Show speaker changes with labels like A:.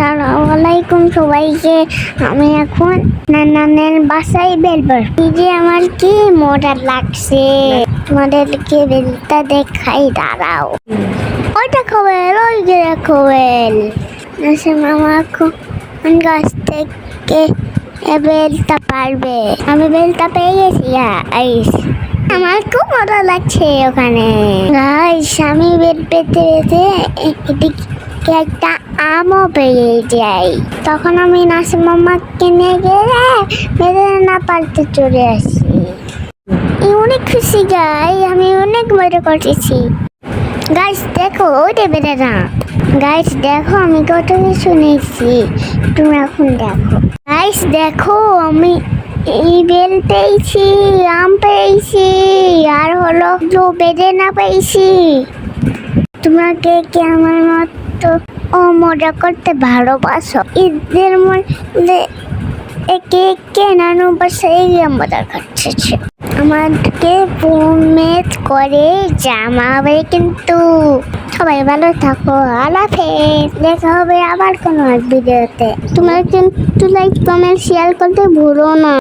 A: আসসালামু আলাইকুম সবাইকে। আমি এখন নানানের বাসায় বেলবো এই যে আমার কি মোটা লাগছে। তোমাদেরকে বেলটা দেখাই, দাঁড়াও। ওইটা খোয়েল ওই গিয়ে খোয়েল নাসে মামা কোন গাছ থেকে বেলটা পারবে? আমি বেলটা পেয়ে গেছি গাইস আমার খুব মজা লাগছে ওখানে। গাইস আমি বেল পেতে পেতে এদিকে একটা আমও পেয়ে যাই। তখন আমি নাসি মামাকে নিয়ে গেলে বেঁধে না পারতে চলে আসি। অনেক খুশি গাই, আমি অনেক মজা করতেছি। গাইস, দেখো, ওইটা বেঁধে না গাইস, দেখো, আমি কত কিছু শুনেছি তুমি এখন দেখো। গাইস, দেখো, আমি এই বেল পেয়েছি, আম পেয়েছি, আর হলো বেঁধে না পেয়েছি। তোমরা কে কে আমার মতো ও মজা করতে ভালোবাসো। ঈদের মধ্যে একে কে নানু বাসায় গিয়ে মজা করছে আমাকে প্রমেট করে, জামা হবে কিন্তু সবাই ভালো থাকো আলাফেজ দেখা হবে আবার কোনো এক ভিডিওতে। তোমরা কিন্তু লাইক কমেন্ট শেয়ার করতে ভুলো না।